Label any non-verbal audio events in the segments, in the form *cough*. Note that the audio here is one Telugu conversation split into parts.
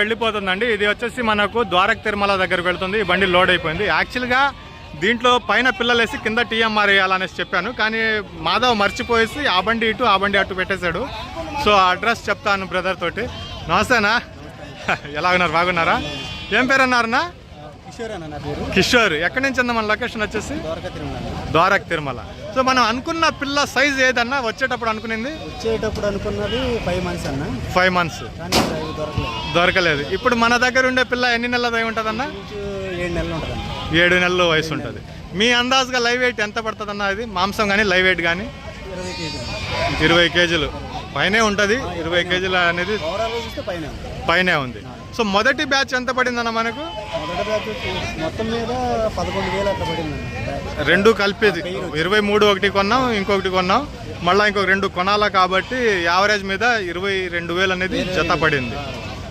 వెళ్ళిపోతుందండి. ఇది వచ్చేసి మనకు ద్వారక్ తిరుమల దగ్గరకు వెళ్తుంది. ఈ బండి లోడ్ అయిపోయింది. యాక్చువల్గా దీంట్లో పైన పిల్లలు వేసి కింద టీఎంఆర్ వేయాలనేసి చెప్పాను. కానీ మాధవ్ మర్చిపోయేసి ఆ బండి ఇటు ఆ బండి అటు పెట్టేశాడు. సో అడ్రస్ చెప్తాను బ్రదర్ తోటి. నమస్తేనా? *laughs* ఎలా ఉన్నారు? బాగున్నారా? ఏం పేరు. అన్నారన్నా కిషోర్. ఎక్కడి నుంచి ఉందా మన లొకేషన్ వచ్చేసి? ద్వారకా తిరుమల ద్వారక్ తిరుమల. సో మనం అనుకున్న పిల్ల సైజ్ ఏదన్నా వచ్చేటప్పుడు అనుకునింది? వచ్చేటప్పుడు అనుకున్నది ఫైవ్ మంత్స్ అన్న. ఫైవ్ మంత్స్ అది దొరకలేదు. ఇప్పుడు మన దగ్గర ఉండే పిల్ల ఎన్ని నెలలది ఉంటుందన్న? ఇంచు ఏడు నెలలు ఉంటుంది అన్న ఏడు నెలల వయసు ఉంటుంది. మీ అందాజుగా లైవ్ వెయిట్ ఎంత పడుతుందన్న ఇది? మాంసం కానీ లైవ్ వెయిట్ కానీ ఇరవై కేజీలు. పైనే ఉంటుంది. ఇరవై కేజీలు అనేది పైన ఉంది. సో మొదటి బ్యాచ్ ఎంత పడిందన్న మనకు? మొదటి బ్యాచ్ వచ్చి మొత్తం మీద పదకొండు వేలు అట్లా పడింది. అన్న రెండు కలిపి ఇరవై మూడు ఒకటి కొన్నాం ఇంకొకటి కొన్నాం. మళ్ళీ ఇంకొక రెండు కొనాలా కాబట్టి యావరేజ్ మీద ఇరవై రెండు వేలు అనేది జత పడింది.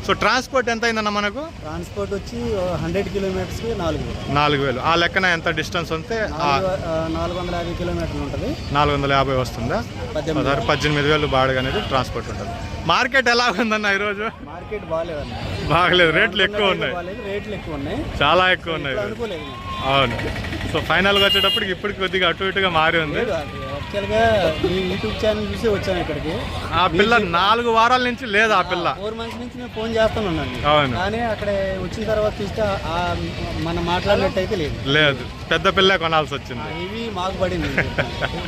సో ట్రాన్స్పోర్ట్ ఎంత అయిందన్న మనకు? ట్రాన్స్పోర్ట్ వచ్చి హండ్రెడ్ కిలోమీటర్స్కి నాలుగు వేలు. నాలుగు వేలు. ఆ లెక్కన ఎంత డిస్టెన్స్ ఉంటే నాలుగు వందల యాభై కిలోమీటర్లు ఉంటుంది. నాలుగు వందల యాభై వస్తుందా? పద్దెనిమిది పదహారు పద్దెనిమిది వేలు బాడుగ అనేది ట్రాన్స్పోర్ట్ ఉంటుంది. మార్కెట్ ఎలా ఉందన్న ఈరోజు? మార్కెట్ బాగాలేదన్న. బాగలేదు. రేట్లు ఎక్కువ ఉన్నాయి. బాగాలేదు. రేట్లు ఎక్కువ ఉన్నాయి. చాలా ఎక్కువ ఉన్నాయి. అవును. సో ఫైనల్గా వచ్చేటప్పటికి ఇప్పటికి కొద్దిగా అటు ఇటుగా మారి ఉంది. యాక్చువల్గా మీ యూట్యూబ్ ఛానల్ చూసి వచ్చాను ఇక్కడికి. ఆ పిల్ల నాలుగు వారాల నుంచి లేదు ఆ పిల్ల. ఫోర్ మంత్స్ నుంచి నేను ఫోన్ చేస్తాను అవును. కానీ అక్కడ వచ్చిన తర్వాత చూస్తే ఆ మనం మాట్లాడినట్టయితే లేదు. లేదు. పెద్ద పిల్ల కొనాల్సి వచ్చింది. ఇవి మాకు పడింది.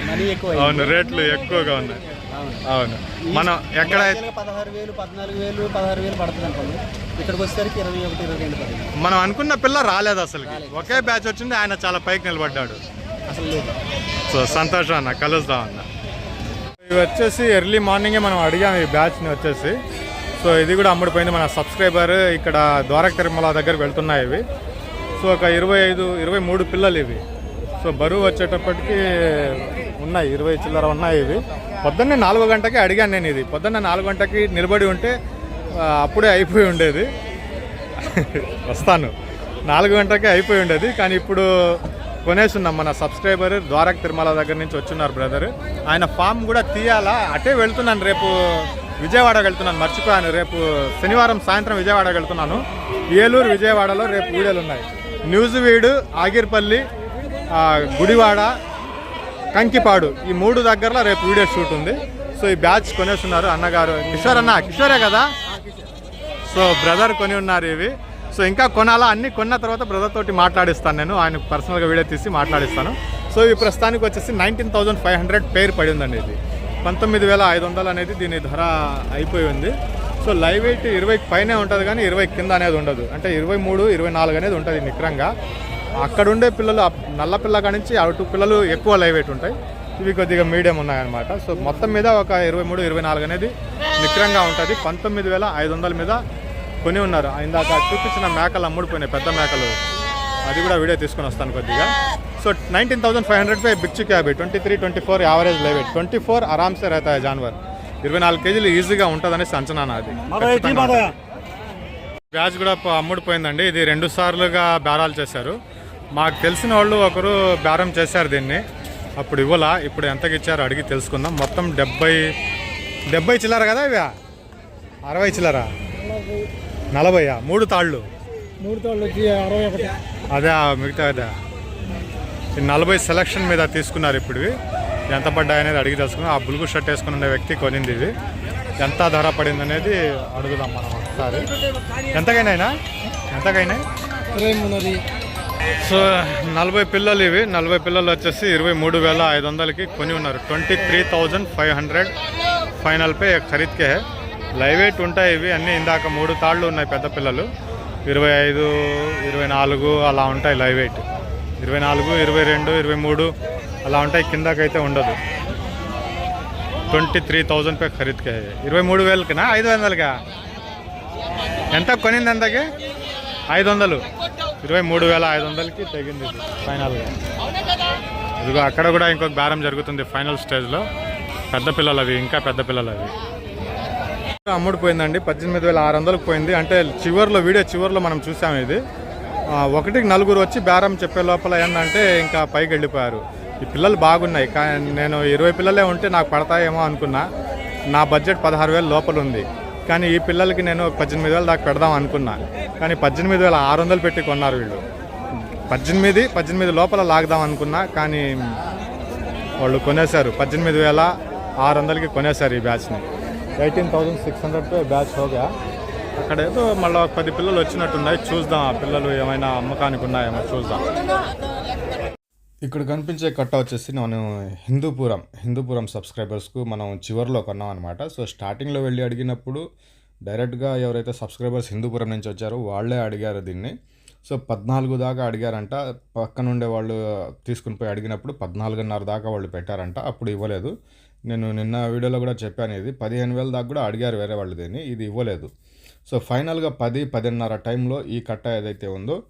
మనీ ఎక్కువ. అవును రేట్లు ఎక్కువగా ఉన్నాయి. అవును. అవును. మనం ఎక్కడ పదహారు వేలు పద్నాలుగు వేలు పదహారు వేలు పడుతుంది అనుకోండి. ఇక్కడికి వచ్చేసరికి ఇరవై ఒకటి ఇరవై రెండు మనం అనుకున్న పిల్ల రాలేదు అసలు ఒకే బ్యాచ్ వచ్చింది ఆయన చాలా పైకి నిలబడ్డాడు. అసలు లేదు. సో సంతోషం అన్న కలుద్దాం అన్న. ఇవి వచ్చేసి ఎర్లీ మార్నింగే మనం అడిగాం ఈ బ్యాచ్ని వచ్చేసి. సో ఇది కూడా అమ్ముడిపోయింది మన సబ్స్క్రైబర్ ఇక్కడ ద్వారక తిరుమల దగ్గర వెళ్తున్నాయి ఇవి. సో ఒక ఇరవై ఐదు ఇరవై మూడు పిల్లలు ఇవి. సో బరువు వచ్చేటప్పటికి ఉన్నాయి ఇరవై చిల్లర ఉన్నాయి ఇవి. పొద్దున్నే నాలుగు గంటకి అడిగాను నేను ఇది. పొద్దున్న నాలుగు గంటకి నిలబడి ఉంటే అప్పుడే అయిపోయి ఉండేది. *laughs* వస్తాను. నాలుగు గంటలకే అయిపోయి ఉండేది. కానీ ఇప్పుడు కొనేసున్నాం మన సబ్స్క్రైబర్ ద్వారక తిరుమల దగ్గర నుంచి వచ్చున్నారు బ్రదర్ ఆయన ఫామ్ కూడా తీయాలా? అటే వెళ్తున్నాను రేపు విజయవాడ వెళ్తున్నాను మర్చిపోయాను. రేపు శనివారం సాయంత్రం విజయవాడ వెళ్తున్నాను. ఏలూరు విజయవాడలో రేపు వీడియోలు ఉన్నాయి. న్యూజివీడు ఆగిర్పల్లి గుడివాడ కంకిపాడు. ఈ మూడు దగ్గరలో రేపు వీడియో షూట్ ఉంది. సో ఈ బ్యాచ్ కొనేస్తున్నారు అన్నగారు. కిషోర్ అన్న కిషోరే కదా? సో బ్రదర్ కొని ఉన్నారు ఇవి. సో ఇంకా కొనాలా? అన్ని కొన్న తర్వాత బ్రదర్ తోటి మాట్లాడిస్తాను నేను. ఆయన పర్సనల్గా వీడియో తీసి మాట్లాడిస్తాను. సో ఈ ప్రస్తుతానికి వచ్చేసి నైన్టీన్ థౌజండ్ ఫైవ్ హండ్రెడ్ పేరు పడి ఉందండి ఇది. పంతొమ్మిది వేల ఐదు వందలు అనేది దీని ధర అయిపోయి ఉంది. సో లైవ్ వెయిట్ ఇరవై పైనే ఉంటుంది కానీ ఇరవై కింద అనేది ఉండదు. అంటే ఇరవై మూడు ఇరవై నాలుగు అనేది ఉంటుంది నిక్రంగా. అక్కడ ఉండే పిల్లలు నల్ల పిల్ల నుంచి అటు పిల్లలు ఎక్కువ లైవ్ వెయిట్ ఉంటాయి. ఇవి కొద్దిగా మీడియం ఉన్నాయన్నమాట. సో మొత్తం మీద ఒక ఇరవై మూడు ఇరవై నాలుగు అనేది నిక్రంగా ఉంటుంది. పంతొమ్మిది వేల ఐదు వందల మీద కొని ఉన్నారు. ఇందాక చూపించిన మేకలు అమ్ముడిపోయినాయి పెద్ద మేకలు. అది కూడా వీడియో తీసుకొని వస్తాను కొద్దిగా. So nineteen thousand five hundred పై బిక్చు cab twenty three twenty four average live twenty four ఆరామ్సే రైతాయి జాన్వర్ ఇరవై నాలుగు కేజీలు ఈజీగా ఉంటుందని అంచనా నాది. బ్యాచ్ కూడా అమ్ముడిపోయిందండి. ఇది రెండు సార్లుగా బేరాలు చేశారు. మాకు తెలిసిన వాళ్ళు ఒకరు బేరం చేశారు దీన్ని. అప్పుడు ఇవ్వలా? ఇప్పుడు ఎంతకి ఇచ్చారో అడిగి తెలుసుకుందాం. మొత్తం డెబ్బై డెబ్బై చిల్లర కదా ఇవి? అరవై చిల్లర. నలభైయా? మూడు తాళ్ళు. మూడు తోళ్ళు వచ్చి అరవై ఒకటి. అదే మిగతా అదే. నలభై సెలక్షన్ మీద తీసుకున్నారు ఇప్పుడు ఎంత పడ్డాయి అనేది అడిగి తెలుసుకున్నాం ఆ బులుగు షర్ట్ వేసుకుని ఉన్న వ్యక్తి కొనింది ఇది. ఎంత ధర పడింది అనేది అడుగుదాం మనం ఒకసారి. ఎంతకైనా ఎంతకైనా? సో నలభై పిల్లలు ఇవి. నలభై పిల్లలు వచ్చేసి ఇరవై మూడు వేల ఐదు వందలకి కొని ఉన్నారు. Twenty three thousand five hundred final pay ఖరీద్కే. లైవ్ ఎయిట్ ఉంటాయి ఇవి అన్నీ ఇందాక మూడు తాళ్ళు ఉన్నాయి పెద్ద పిల్లలు. ఇరవై ఐదు ఇరవై నాలుగు అలా ఉంటాయి లైవ్ ఎయిట్ ఇరవై నాలుగు ఇరవై రెండు ఇరవై మూడు అలా ఉంటాయి కిందకైతే ఉండదు. ట్వంటీ త్రీ థౌజండ్ పే ఖరీదుకే. ఇరవై మూడు వేలకినా? ఐదు వందలుగా ఎంత కొనింది ఎంతకి ఐదు వందలు. ఇరవై మూడు వేల ఐదు వందలకి తగ్గింది ఇది ఫైనల్గా. ఇదిగో అక్కడ కూడా ఇంకొక బేరం జరుగుతుంది ఫైనల్ స్టేజ్లో. పెద్ద పిల్లలు అవి ఇంకా పెద్ద పిల్లలు అవి అమ్ముడు పోయిందండి. పద్దెనిమిది వేల ఆరు వందలకు పోయింది. అంటే చివరిలో వీడియో చివర్లో మనం చూసాము ఇది. ఒకటికి నలుగురు వచ్చి బేరం చెప్పే లోపల ఏంటంటే ఇంకా పైకి వెళ్ళిపోయారు. ఈ పిల్లలు బాగున్నాయి. కానీ నేను ఇరవై పిల్లలే ఉంటే నాకు పడతాయేమో అనుకున్నా. నా బడ్జెట్ పదహారు వేల లోపల ఉంది. కానీ ఈ పిల్లలకి నేను పద్దెనిమిది వేలు దాకా పెడదాం అనుకున్నా. కానీ పద్దెనిమిది వేల ఆరు వందలు పెట్టి కొన్నారు వీళ్ళు. పద్దెనిమిది పద్దెనిమిది లోపల లాగదాం అనుకున్నా. కానీ వాళ్ళు కొనేశారు. పద్దెనిమిది వేల ఆరు వందలకి కొనేశారు ఈ బ్యాచ్ని. ఎయిటీన్ థౌజండ్ సిక్స్ హండ్రెడ్ పే బ్యాచ్ హోగా. అక్కడ ఏదో మళ్ళీ ఒక పది పిల్లలు వచ్చినట్టున్నాయి. చూద్దాం ఆ పిల్లలు ఏమైనా అమ్మకానికి ఉన్నాయేమో చూద్దాం. ఇక్కడ కనిపించే కట్ట వచ్చేసి నేను హిందూపురం హిందూపురం సబ్స్క్రైబర్స్కు మనం చివరిలో కొన్నాం అనమాట సో స్టార్టింగ్లో వెళ్ళి అడిగినప్పుడు డైరెక్ట్గా ఎవరైతే సబ్స్క్రైబర్స్ హిందూపురం నుంచి వచ్చారో వాళ్ళే అడిగారు దీన్ని. సో పద్నాలుగు దాకా అడిగారంట. పక్కన ఉండే వాళ్ళు తీసుకుని పోయి అడిగినప్పుడు పద్నాలుగున్నర దాకా వాళ్ళు పెట్టారంట. అప్పుడు ఇవ్వలేదు. నేను నిన్న వీడియోలో కూడా చెప్పాను ఇది పదిహేను వేల దాకా కూడా అడిగారు వేరే వాళ్ళు దీన్ని ఇది ఇవ్వలేదు. సో ఫైనల్గా పది పదిన్నర టైంలో ఈ కట్ట ఏదైతే ఉందో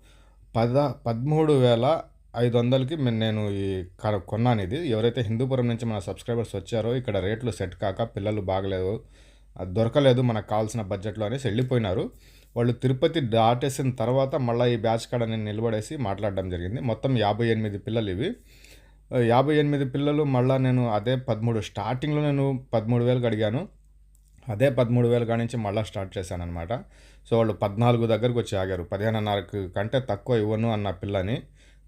పద పదమూడు వేల ఐదు వందలకి నేను ఈ క- కొన్నాను ఇది. ఎవరైతే హిందూపురం నుంచి మన సబ్స్క్రైబర్స్ వచ్చారో ఇక్కడ రేట్లు సెట్ కాక పిల్లలు బాగలేదు దొరకలేదు మనకు కావాల్సిన బడ్జెట్లో అనేసి వెళ్ళిపోయినారు. వాళ్ళు తిరుపతి దాటేసిన తర్వాత మళ్ళీ ఈ బ్యాచ్ కాడ నేను నిలబడేసి మాట్లాడడం జరిగింది. మొత్తం యాభై ఎనిమిది పిల్లలు ఇవి. యాభై ఎనిమిది పిల్లలు మళ్ళీ నేను అదే పదమూడు స్టార్టింగ్లో నేను పదమూడు వేలకు అడిగాను అదే పదమూడు వేల కానించి నుంచి మళ్ళీ స్టార్ట్ చేశాను అనమాట సో వాళ్ళు పద్నాలుగు దగ్గరకు వచ్చి ఆగారు. పదిహేనున్నరకు కంటే తక్కువ ఇవ్వను అన్న పిల్లని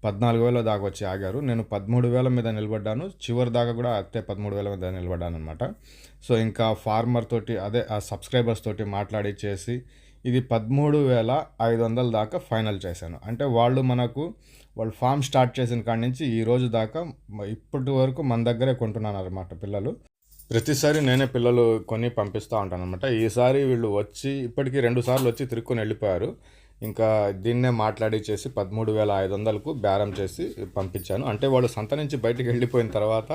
పద్నాలుగు వేల దాకా వచ్చి ఆగారు. నేను పదమూడు వేల మీద నిలబడ్డాను. చివరి దాకా కూడా అత్తే పదమూడు వేల మీద నిలబడ్డాను అనమాట సో ఇంకా ఫార్మర్ తోటి అదే ఆ సబ్స్క్రైబర్స్ తోటి మాట్లాడి చేసి ఇది పదమూడు వేల ఐదు వందల దాకా ఫైనల్ చేశాను. అంటే వాళ్ళు మనకు వాళ్ళు ఫామ్ స్టార్ట్ చేసిన కాడి నుంచి ఈ రోజు దాకా ఇప్పటి వరకు మన దగ్గరే కొంటున్నాను అనమాట పిల్లలు. ప్రతిసారి నేనే పిల్లలు కొని పంపిస్తూ ఉంటాను అనమాట ఈసారి వీళ్ళు వచ్చి ఇప్పటికీ రెండు సార్లు వచ్చి తిరుక్కొని వెళ్ళిపోయారు. ఇంకా దీన్నే మాట్లాడి చేసి పదమూడు వేల ఐదు వందలకు బేరం చేసి పంపించాను. అంటే వాళ్ళు సంత నుంచి బయటికి వెళ్ళిపోయిన తర్వాత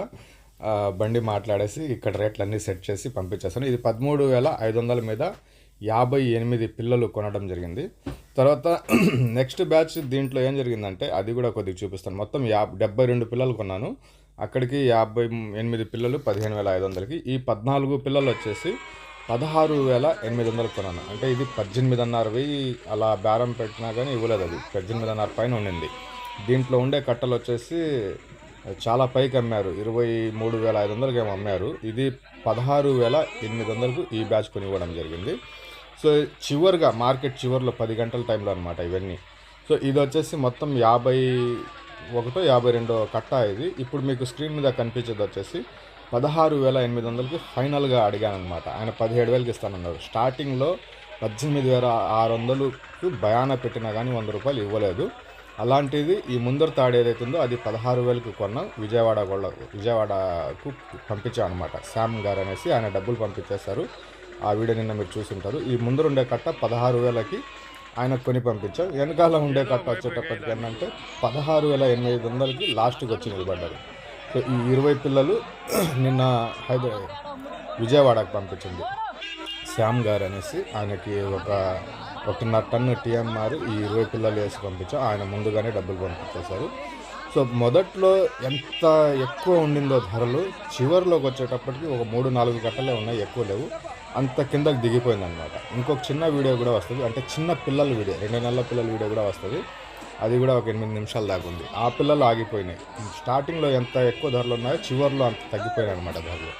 బండి మాట్లాడేసి ఇక్కడ రేట్లన్నీ సెట్ చేసి పంపించేస్తాను ఇది పదమూడు వేల ఐదు వందల మీద యాభై ఎనిమిది పిల్లలు కొనడం జరిగింది. తర్వాత *clears throat* నెక్స్ట్ బ్యాచ్ దీంట్లో ఏం జరిగిందంటే అది కూడా కొద్దిగా చూపిస్తాను. మొత్తం యా డెబ్బై రెండు పిల్లలు కొన్నాను. అక్కడికి యాభై ఎనిమిది పిల్లలు పదిహేను వేల ఐదు వందలకి. ఈ పద్నాలుగు పిల్లలు వచ్చేసి పదహారు వేల ఎనిమిది వందలకు కొన్నాను. అంటే ఇది పద్దెనిమిదిన్నర వెయ్యి అలా బేరం పెట్టినా కానీ ఇవ్వలేదు అది. పద్దెనిమిదిన్నర పైన ఉండింది. దీంట్లో ఉండే కట్టలు వచ్చేసి చాలా పైకి అమ్మారు. ఇరవై మూడు వేల ఐదు వందలకి ఏమో అమ్మారు. ఇది పదహారు వేల ఎనిమిది వందలకు ఈ బ్యాచ్ కొని ఇవ్వడం జరిగింది. సో చివరిగా మార్కెట్ చివరిలో పది గంటల టైంలో అనమాట ఇవన్నీ. సో ఇది వచ్చేసి మొత్తం యాభై ఒకటో యాభై రెండో కట్ట ఇది. ఇప్పుడు మీకు స్క్రీన్ మీద కనిపించేది వచ్చేసి పదహారు వేల ఎనిమిది వందలకి ఫైనల్గా అడిగాను అనమాట ఆయన పదిహేడు వేలకి ఇస్తానన్నారు. స్టార్టింగ్లో పద్దెనిమిది వేల ఆరు వందలకు భయాన పెట్టినా కానీ వంద రూపాయలు ఇవ్వలేదు. అలాంటిది ఈ ముందర తాడు ఏదైతే ఉందో అది పదహారు వేలకు కొన్నాం విజయవాడ కూడా విజయవాడకు పంపించాం అనమాట శామ్ గారు అనేసి ఆయన డబ్బులు పంపించేస్తారు ఆ వీడియో నిన్న మీరు చూసుంటారు. ఈ ముందర ఉండే కట్ట పదహారు వేలకి ఆయన కొని పంపించాం వెనకాల ఉండే కట్ట వచ్చేటప్పటికి ఏంటంటే పదహారు వేల ఎనిమిది వందలకి లాస్ట్కి వచ్చి నిలబడ్డారు సో ఈ ఇరవై పిల్లలు *clears throat* నిన్న హైదరాబాద్ విజయవాడకు పంపించింది. శ్యామ్ గారు అనేసి ఆయనకి ఒక ఒకటిన్నర టన్ను టీఎంఆర్ ఈ ఇరవై పిల్లలు వేసి పంపించాం ఆయన ముందుగానే డబ్బులు పంపించేశారు. సో మొదట్లో ఎంత ఎక్కువ ఉండిందో ధరలు చివరిలోకి వచ్చేటప్పటికి ఒక మూడు నాలుగు గంటలే ఉన్నాయి. ఎక్కువ లేవు. అంత కిందకి దిగిపోయింది అనమాట ఇంకొక చిన్న వీడియో కూడా వస్తుంది. అంటే చిన్న పిల్లల వీడియో రెండు నెలల పిల్లల వీడియో కూడా వస్తుంది. అది కూడా ఒక ఎనిమిది నిమిషాల దాకా ఉంది. ఆ పిల్లలు ఆగిపోయినాయి. స్టార్టింగ్లో ఎంత ఎక్కువ ధరలు ఉన్నాయో చివరిలో అంత తగ్గిపోయినాయి అనమాట ధరలు.